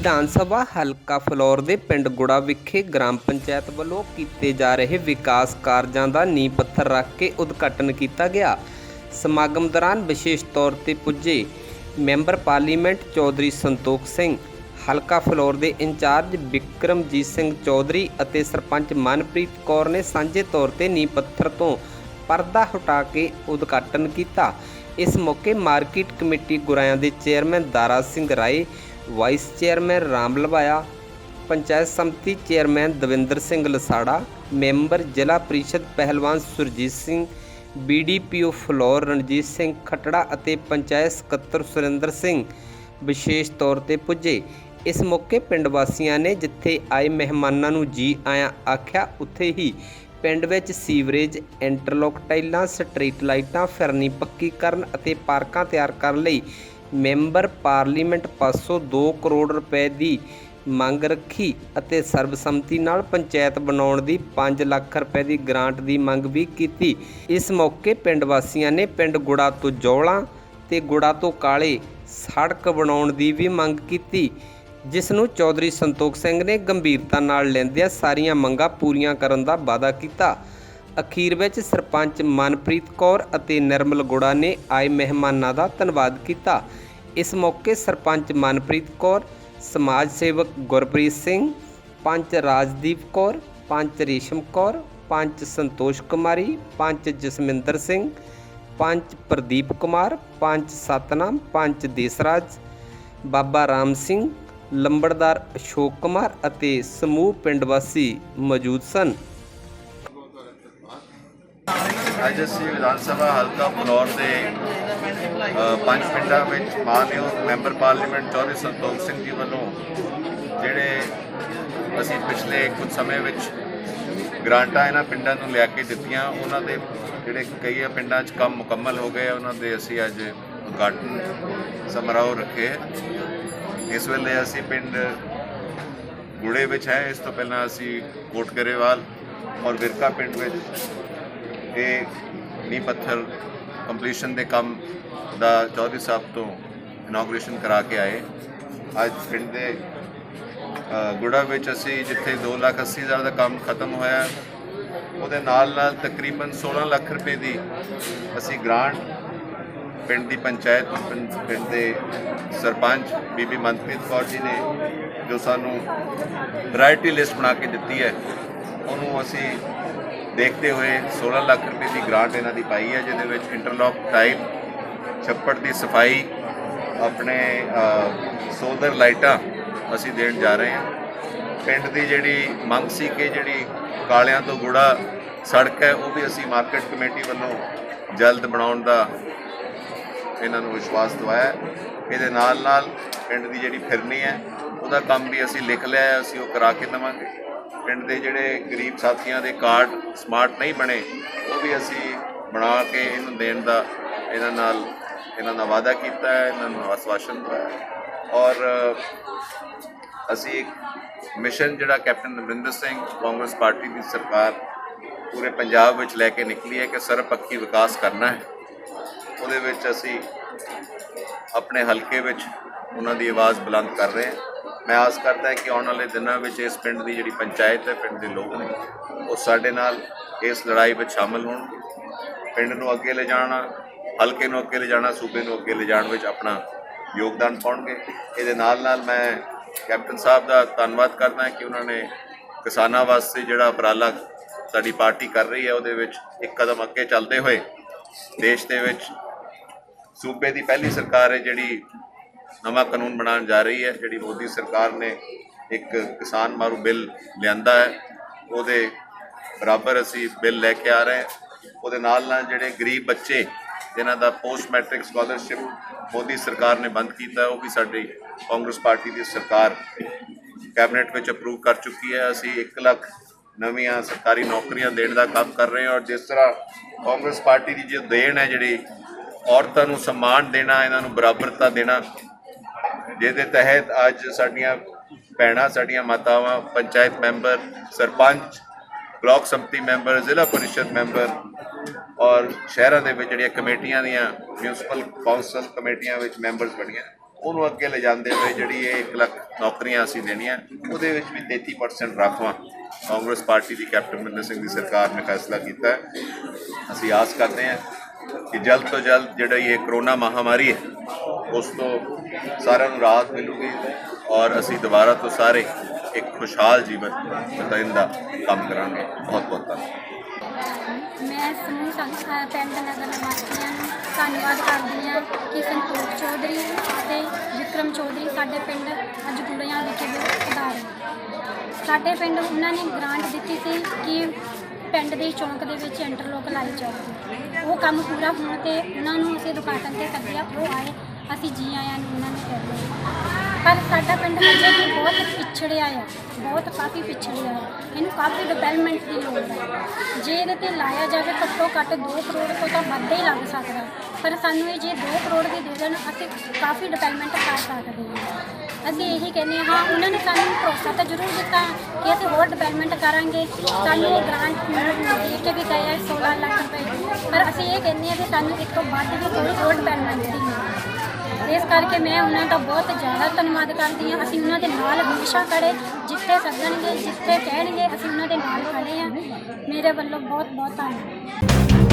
ਵਿਧਾਨ ਸਭਾ ਹਲਕਾ ਫਲੌਰ ਦੇ ਪਿੰਡ ਗੁੜਾ ਵਿਖੇ ਗ੍ਰਾਮ ਪੰਚਾਇਤ ਵੱਲੋਂ ਕੀਤੇ ਜਾ ਰਹੇ ਵਿਕਾਸ ਕਾਰਜਾਂ ਦਾ ਨੀਂਹ ਪੱਥਰ ਰੱਖ ਕੇ ਉਦਘਾਟਨ ਕੀਤਾ ਗਿਆ। ਸਮਾਗਮ ਦੌਰਾਨ ਵਿਸ਼ੇਸ਼ ਤੌਰ ਤੇ ਪੁੱਜੇ ਮੈਂਬਰ ਪਾਰਲੀਮੈਂਟ ਚੌਧਰੀ ਸੰਤੋਖ ਸਿੰਘ, ਹਲਕਾ ਫਲੌਰ ਦੇ ਇੰਚਾਰਜ ਵਿਕਰਮਜੀਤ ਸਿੰਘ ਚੌਧਰੀ ਅਤੇ ਸਰਪੰਚ ਮਨਪ੍ਰੀਤ ਕੌਰ ਨੇ ਸਾਂਝੇ ਤੌਰ ਤੇ ਨੀਂਹ ਪੱਥਰ ਤੋਂ ਪਰਦਾ ਹਟਾ ਕੇ ਉਦਘਾਟਨ ਕੀਤਾ। ਇਸ ਮੌਕੇ ਮਾਰਕੀਟ ਕਮੇਟੀ ਗੁਰਾਇਆਂ ਦੇ chairman Dara Singh Rai vice chairman Ram Lawaya, panchayat samiti chairman Davinder Singh Lasara, member zila parishad ਪਹਿਲਵਾਨ ਸੁਰਜੀਤ ਸਿੰਘ ਬੀਡੀਪੀਓ ਫਲੋਰ ਰਣਜੀਤ ਸਿੰਘ ਖਟੜਾ ਅਤੇ ਪੰਚਾਇਤ ਸਕੱਤਰ ਸੁਰਿੰਦਰ ਸਿੰਘ ਵਿਸ਼ੇਸ਼ ਤੌਰ ਤੇ ਪੁੱਜੇ। ਇਸ ਮੌਕੇ ਪਿੰਡ ਵਾਸੀਆਂ ਨੇ ਜਿੱਥੇ ਆਏ ਮਹਿਮਾਨਾਂ ਨੂੰ ਜੀ ਆਇਆਂ ਆਖਿਆ, ਉੱਥੇ ਹੀ ਪਿੰਡ ਵਿੱਚ ਸੀਵਰੇਜ, ਇੰਟਰਲੋਕ ਟਾਈਲਾਂ, ਸਟਰੀਟ ਲਾਈਟਾਂ, ਫਿਰਨੀ ਪੱਕੀ ਕਰਨ ਅਤੇ ਪਾਰਕਾਂ ਤਿਆਰ ਕਰਨ ਲਈ ਮੈਂਬਰ ਪਾਰਲੀਮੈਂਟ ਪਾਸੋਂ 2 ਕਰੋੜ ਰੁਪਏ ਦੀ ਮੰਗ ਰੱਖੀ ਅਤੇ ਸਰਬਸੰਮਤੀ ਨਾਲ ਪੰਚਾਇਤ ਬਣਾਉਣ ਦੀ 5 ਲੱਖ ਰੁਪਏ ਦੀ ਗ੍ਰਾਂਟ ਦੀ ਮੰਗ ਵੀ ਕੀਤੀ। ਇਸ ਮੌਕੇ ਪਿੰਡ ਵਾਸੀਆਂ ਨੇ ਪਿੰਡ ਗੁੜਾ ਤੋਂ ਜੌਲਾਂ ਤੇ ਗੁੜਾ ਤੋਂ ਕਾਲੇ ਸੜਕ ਬਣਾਉਣ ਦੀ ਵੀ ਮੰਗ ਕੀਤੀ, ਜਿਸ ਨੂੰ ਚੌਧਰੀ ਸੰਤੋਖ ਸਿੰਘ ਨੇ ਗੰਭੀਰਤਾ ਨਾਲ ਲੈਂਦਿਆਂ ਸਾਰੀਆਂ ਮੰਗਾਂ ਪੂਰੀਆਂ ਕਰਨ ਦਾ ਵਾਅਦਾ ਕੀਤਾ। ਅਖੀਰ ਵਿੱਚ ਸਰਪੰਚ ਮਨਪ੍ਰੀਤ ਕੌਰ ਅਤੇ ਨਿਰਮਲ ਗੁੜਾ ਨੇ ਆਏ ਮਹਿਮਾਨਾਂ ਦਾ ਧੰਨਵਾਦ ਕੀਤਾ। ਇਸ ਮੌਕੇ ਸਰਪੰਚ ਮਨਪ੍ਰੀਤ ਕੌਰ, ਸਮਾਜ ਸੇਵਕ ਗੁਰਪ੍ਰੀਤ ਸਿੰਘ, ਪੰਚ ਰਾਜਦੀਪ ਕੌਰ, ਪੰਚ ਰੇਸ਼ਮ ਕੌਰ, ਪੰਚ ਸੰਤੋਸ਼ ਕੁਮਾਰੀ, ਪੰਚ ਜਸਮਿੰਦਰ ਸਿੰਘ, ਪੰਚ ਪ੍ਰਦੀਪ ਕੁਮਾਰ, ਪੰਚ ਸਤਨਾਮ, ਪੰਚ ਦੇਸਰਾਜ, ਬਾਬਾ ਰਾਮ ਸਿੰਘ, ਲੰਬੜਦਾਰ ਅਸ਼ੋਕ ਕੁਮਾਰ ਅਤੇ ਸਮੂਹ ਪਿੰਡ ਵਾਸੀ ਮੌਜੂਦ ਸਨ। ਅੱਜ ਅਸੀਂ ਵਿਧਾਨ ਸਭਾ ਹਲਕਾ ਫਲੋਰ ਦੇ ਪੰਜ ਪਿੰਡਾਂ ਵਿੱਚ ਮਾਨਯੋਗ ਮੈਂਬਰ ਪਾਰਲੀਮੈਂਟ ਚੌਧਰੀ ਸੰਤੋਖ ਸਿੰਘ ਜੀ ਵੱਲੋਂ ਜਿਹੜੇ ਅਸੀਂ ਪਿਛਲੇ ਕੁਝ ਸਮੇਂ ਵਿੱਚ ਗ੍ਰਾਂਟਾਂ ਇਹਨਾਂ ਪਿੰਡਾਂ ਨੂੰ ਲਿਆ ਕੇ ਦਿੱਤੀਆਂ, ਉਹਨਾਂ ਦੇ ਜਿਹੜੇ ਕਈ ਪਿੰਡਾਂ 'ਚ ਕੰਮ ਮੁਕੰਮਲ ਹੋ ਗਏ, ਉਹਨਾਂ ਦੇ ਅਸੀਂ ਅੱਜ ਉਦਘਾਟਨ ਸਮਾਰੋਹ ਰੱਖੇ। ਇਸ ਵੇਲੇ ਅਸੀਂ ਪਿੰਡ ਗੁੜੇ ਵਿੱਚ ਹੈ, ਇਸ ਤੋਂ ਪਹਿਲਾਂ ਅਸੀਂ ਕੋਟ ਗਰੇਵਾਲ ਔਰ ਵਿਰਕਾ ਪਿੰਡ ਵਿੱਚ ਇਹ ਨੀਂਹ ਪੱਥਰ ਕੰਪਲੀਸ਼ਨ ਦੇ ਕੰਮ ਦਾ ਚੌਧਰੀ ਸਾਹਿਬ ਤੋਂ ਇਨੋਗ੍ਰੇਸ਼ਨ ਕਰਾ ਕੇ ਆਏ। ਅੱਜ ਪਿੰਡ ਦੇ ਗੁੜਾ ਵਿੱਚ ਅਸੀਂ ਜਿੱਥੇ 2 ਲੱਖ 80 ਹਜ਼ਾਰ ਦਾ ਕੰਮ ਖਤਮ ਹੋਇਆ, ਉਹਦੇ ਨਾਲ ਨਾਲ ਤਕਰੀਬਨ 16 ਲੱਖ ਰੁਪਏ ਦੀ ਅਸੀਂ ਗ੍ਰਾਂਟ ਪਿੰਡ ਦੀ ਪੰਚਾਇਤ ਨੂੰ ਪਿੰਡ ਪਿੰਡ ਦੇ ਸਰਪੰਚ ਬੀਬੀ ਮਨਪ੍ਰੀਤ ਕੌਰ ਜੀ ਨੇ ਜੋ ਸਾਨੂੰ ਪ੍ਰਾਇਰਟੀ ਲਿਸਟ ਬਣਾ ਕੇ ਦਿੱਤੀ ਹੈ, ਉਹਨੂੰ ਅਸੀਂ ਦੇਖਦੇ ਹੋਏ 16 ਲੱਖ ਰੁਪਏ ਦੀ ਗ੍ਰਾਂਟ ਇਹਨਾਂ ਦੀ ਪਾਈ ਹੈ ਜਿਹਦੇ ਵਿੱਚ ਇੰਟਰਲੌਕ ਟਾਈਲ ਛੱਪੜ ਦੀ ਸਫ਼ਾਈ ਆਪਣੇ ਅ, ਸੋਲਰ ਲਾਈਟਾਂ ਅਸੀਂ ਦੇਣ ਜਾ ਰਹੇ ਹਾਂ। ਪਿੰਡ ਦੀ ਜਿਹੜੀ ਮੰਗ ਸੀ ਕਿ ਜਿਹੜੀ ਕਾਲਿਆਂ ਤੋਂ ਗੁੜਾ ਸੜਕ ਹੈ ਉਹ ਵੀ ਅਸੀਂ ਮਾਰਕੀਟ ਕਮੇਟੀ ਵੱਲੋਂ ਜਲਦ ਬਣਾਉਣ ਦਾ ਇਹਨਾਂ ਨੂੰ ਵਿਸ਼ਵਾਸ ਦਿਵਾਇਆ ਇਹਦੇ ਨਾਲ ਨਾਲ ਪਿੰਡ ਦੀ ਜਿਹੜੀ ਫਿਰਨੀ ਹੈ ਉਹਦਾ ਕੰਮ ਵੀ ਅਸੀਂ ਲਿਖ ਲਿਆ ਹੈ ਅਸੀਂ ਉਹ ਕਰਾ ਕੇ ਦੇਵਾਂਗੇ। ਪਿੰਡ ਦੇ ਜਿਹੜੇ ਗਰੀਬ ਸਾਥੀਆਂ ਦੇ ਕਾਰਡ ਸਮਾਰਟ ਨਹੀਂ ਬਣੇ, ਉਹ ਵੀ ਅਸੀਂ ਬਣਾ ਕੇ ਇਹਨੂੰ ਦੇਣ ਦਾ, ਇਹਨਾਂ ਨਾਲ, ਇਹਨਾਂ ਦਾ ਵਾਅਦਾ ਕੀਤਾ ਹੈ, ਇਹਨਾਂ ਨੂੰ ਆਸ਼ਵਾਸਨ ਦਵਾਇਆ ਔਰ ਅਸੀਂ ਇੱਕ ਮਿਸ਼ਨ ਜਿਹੜਾ ਕੈਪਟਨ ਅਮਰਿੰਦਰ ਸਿੰਘ, ਕਾਂਗਰਸ ਪਾਰਟੀ ਦੀ ਸਰਕਾਰ ਪੂਰੇ ਪੰਜਾਬ ਵਿੱਚ ਲੈ ਕੇ ਨਿਕਲੀ ਹੈ ਕਿ ਸਰਬਪੱਖੀ ਵਿਕਾਸ ਕਰਨਾ ਹੈ। ਉਹਦੇ ਵਿੱਚ ਅਸੀਂ ਆਪਣੇ ਹਲਕੇ ਵਿੱਚ ਉਹਨਾਂ ਦੀ ਆਵਾਜ਼ ਬੁਲੰਦ ਕਰ ਰਹੇ ਹਾਂ। ਮੈਂ ਆਸ ਕਰਦਾ ਕਿ ਆਉਣ ਵਾਲੇ ਦਿਨਾਂ ਵਿੱਚ ਇਸ ਪਿੰਡ ਦੀ ਜਿਹੜੀ ਪੰਚਾਇਤ ਹੈ, ਪਿੰਡ ਦੇ ਲੋਕ ਨੇ, ਉਹ ਸਾਡੇ ਨਾਲ ਇਸ ਲੜਾਈ ਵਿੱਚ ਸ਼ਾਮਲ ਹੋਣਗੇ ਪਿੰਡ ਨੂੰ ਅੱਗੇ ਲੈ ਜਾਣਾ ਹਲਕੇ ਨੂੰ ਅੱਗੇ ਲੈ ਜਾਣਾ ਸੂਬੇ ਨੂੰ ਅੱਗੇ ਲੈ ਜਾਣ ਵਿੱਚ ਆਪਣਾ ਯੋਗਦਾਨ ਪਾਉਣਗੇ। ਇਹਦੇ ਨਾਲ ਨਾਲ ਮੈਂ ਕੈਪਟਨ ਸਾਹਿਬ ਦਾ ਧੰਨਵਾਦ ਕਰਦਾ ਕਿ ਉਹਨਾਂ ਨੇ ਕਿਸਾਨਾਂ ਵਾਸਤੇ ਜਿਹੜਾ ਉਪਰਾਲਾ ਸਾਡੀ ਪਾਰਟੀ ਕਰ ਰਹੀ ਹੈ, ਉਹਦੇ ਵਿੱਚ ਇੱਕ ਕਦਮ ਅੱਗੇ ਚੱਲਦੇ ਹੋਏ ਦੇਸ਼ ਦੇ ਵਿੱਚ ਸੂਬੇ ਦੀ ਪਹਿਲੀ ਸਰਕਾਰ ਹੈ ਜਿਹੜੀ ਨਵਾਂ ਕਾਨੂੰਨ ਬਣਾਉਣ ਜਾ ਰਹੀ ਹੈ। ਜਿਹੜੀ ਮੋਦੀ ਸਰਕਾਰ ਨੇ ਇੱਕ ਕਿਸਾਨ ਮਾਰੂ ਬਿੱਲ ਲਿਆਂਦਾ ਹੈ, ਉਹਦੇ ਬਰਾਬਰ ਅਸੀਂ ਬਿੱਲ ਲੈ ਕੇ ਆ ਰਹੇ ਹਾਂ। ਉਹਦੇ ਨਾਲ ਨਾਲ ਜਿਹੜੇ ਗਰੀਬ ਬੱਚੇ, ਜਿਨ੍ਹਾਂ ਦਾ ਪੋਸਟ ਮੈਟ੍ਰਿਕ ਸਕਾਲਰਸ਼ਿਪ ਮੋਦੀ ਸਰਕਾਰ ਨੇ ਬੰਦ ਕੀਤਾ, ਉਹ ਵੀ ਸਾਡੀ ਕਾਂਗਰਸ ਪਾਰਟੀ ਦੀ ਸਰਕਾਰ ਕੈਬਨਿਟ ਵਿੱਚ ਅਪਰੂਵ ਕਰ ਚੁੱਕੀ ਹੈ। ਅਸੀਂ 1 ਲੱਖ ਨਵੀਆਂ ਸਰਕਾਰੀ ਨੌਕਰੀਆਂ ਦੇਣ ਦਾ ਕੰਮ ਕਰ ਰਹੇ ਹਾਂ ਔਰ ਜਿਸ ਤਰ੍ਹਾਂ ਕਾਂਗਰਸ ਪਾਰਟੀ ਦੀ ਜੋ ਦੇਣ ਹੈ, ਜਿਹੜੀ ਔਰਤਾਂ ਨੂੰ ਸਨਮਾਨ ਦੇਣਾ, ਇਹਨਾਂ ਨੂੰ ਬਰਾਬਰਤਾ ਦੇਣਾ ਜਿਹਦੇ ਤਹਿਤ ਅੱਜ ਸਾਡੀਆਂ ਭੈਣਾਂ, ਸਾਡੀਆਂ ਮਾਤਾਵਾਂ, panchayat member, sarpanch, block samiti member, zila parishad member ਔਰ ਸ਼ਹਿਰਾਂ ਦੇ ਵਿੱਚ ਜਿਹੜੀਆਂ ਕਮੇਟੀਆਂ ਦੀਆਂ ਮਿਊਨਿਸਪਲ ਕੌਂਸਲ ਕਮੇਟੀਆਂ ਵਿੱਚ ਮੈਂਬਰਸ ਬਣੀਆਂ, ਉਹਨੂੰ ਅੱਗੇ ਲੈ ਜਾਂਦੇ ਹੋਏ ਜਿਹੜੀ ਇਹ 1 ਲੱਖ ਨੌਕਰੀਆਂ ਅਸੀਂ ਦੇਣੀਆਂ, ਉਹਦੇ ਵਿੱਚ ਵੀ 33% ਰਾਖਵਾਂ। ਕਾਂਗਰਸ ਪਾਰਟੀ ਦੀ ਕੈਪਟਨ ਅਮਰਿੰਦਰ ਸਿੰਘ ਦੀ ਸਰਕਾਰ ਨੇ ਫੈਸਲਾ ਕੀਤਾ। ਅਸੀਂ ਆਸ ਕਰਦੇ ਹਾਂ ਕਿ ਜਲਦ ਤੋਂ ਜਲਦ ਜਿਹੜਾ ਇਹ ਕਰੋਨਾ ਮਹਾਮਾਰੀ ਹੈ ਉਸ ਤੋਂ ਸਾਰਿਆਂ ਨੂੰ ਰਾਹਤ ਮਿਲੂਗੀ ਔਰ ਅਸੀਂ ਦੁਬਾਰਾ ਤੋਂ ਸਾਰੇ ਇੱਕ ਖੁਸ਼ਹਾਲ ਜੀਵਨ ਬਤਾਉਣ ਦਾ ਕੰਮ ਕਰਾਂਗੇ। ਬਹੁਤ ਬਹੁਤ ਧੰਨਵਾਦ। ਮੈਂ ਸਮੂਹ ਸੰਸਥਾ ਪਿੰਡ ਨਗਰ ਨਿਵਾਸੀਆਂ ਨੂੰ ਧੰਨਵਾਦ ਕਰਦੀ ਹਾਂ ਕਿ ਸੰਤੋਖ ਚੌਧਰੀ ਅਤੇ ਵਿਕਰਮ ਚੌਧਰੀ ਸਾਡੇ ਪਿੰਡ ਅੱਜ ਗੁੜੀਆਂ ਵਿਖੇ ਪਧਾਰੇ ਸਾਡੇ ਪਿੰਡ ਉਹਨਾਂ ਨੇ ਗ੍ਰਾਂਟ ਦਿੱਤੀ ਸੀ ਕਿ ਪਿੰਡ ਦੇ ਚੌਂਕ ਦੇ ਵਿੱਚ ਇੰਟਰਲੋਕ ਲਾਈ ਜਾਵੇ। ਉਹ ਕੰਮ ਪੂਰਾ ਹੋਣ ਤੇ ਉਹਨਾਂ ਨੂੰ ਅਸੀਂ ਉਦਘਾਟਨ ਤੇ ਸੱਦਿਆ ਉਹ ਆਏ। ਅਸੀਂ ਜੀ ਆਇਆਂ ਨੂੰ ਉਹਨਾਂ ਨੂੰ ਕਹਿੰਦੇ ਪਰ ਸਾਡਾ ਪਿੰਡ ਅਜੇ ਵੀ ਬਹੁਤ ਪਿਛੜਿਆ ਆ, ਬਹੁਤ ਕਾਫੀ ਪਿਛੜਿਆ ਆ। ਇਹਨੂੰ ਕਾਫੀ ਡਿਵੈਲਪਮੈਂਟ ਦੀ ਲੋੜ ਹੈ ਜੇ ਇਹਦੇ ਤੇ ਲਾਇਆ ਜਾਵੇ ਘੱਟੋ ਘੱਟ 2 ਕਰੋੜ ਤੋਂ ਤਾਂ ਵੱਧ ਹੀ ਲੱਗ ਸਕਦਾ। ਪਰ ਸਾਨੂੰ ਇਹ ਜੇ 2 ਕਰੋੜ ਵੀ ਦੇ ਦੇਣ, ਅਸੀਂ ਕਾਫੀ ਡਿਵੈਲਪਮੈਂਟ ਕਰ ਸਕਦੇ ਹਾਂ ਅਸੀਂ ਇਹੀ ਕਹਿੰਦੇ ਹਾਂ ਉਹਨਾਂ ਨੇ ਸਾਨੂੰ ਭਰੋਸਾ ਤਾਂ ਜ਼ਰੂਰ ਦਿੱਤਾ ਕਿ ਅਸੀਂ ਹੋਰ ਡਿਵੈਲਪਮੈਂਟ ਕਰਾਂਗੇ। ਸਾਨੂੰ ਇਹ ਗ੍ਰਾਂਟ ਦੇ ਕੇ ਵੀ ਗਏ ਆ 16 ਲੱਖ ਰੁਪਏ ਪਰ ਅਸੀਂ ਇਹ ਕਹਿੰਦੇ ਹਾਂ ਕਿ ਸਾਨੂੰ ਇਸ ਤੋਂ ਵੱਧ ਵੀ ਥੋੜੀ ਹੋਰ ਡਿਵੈਲਪਮੈਂਟ ਦੀ ਮਿਲੇ ਇਸ ਕਰਕੇ ਮੈਂ ਉਹਨਾਂ ਦਾ ਬਹੁਤ ਜ਼ਿਆਦਾ ਧੰਨਵਾਦ ਕਰਦੀ ਹਾਂ। ਅਸੀਂ ਉਹਨਾਂ ਦੇ ਨਾਲ ਹਮੇਸ਼ਾ ਖੜੇ, ਜਿੱਥੇ ਸੱਦਣਗੇ, ਜਿੱਥੇ ਕਹਿਣਗੇ, ਅਸੀਂ ਉਹਨਾਂ ਦੇ ਨਾਲ ਖੜੇ ਹਾਂ। ਮੇਰੇ ਵੱਲੋਂ ਬਹੁਤ ਬਹੁਤ ਧੰਨਵਾਦ।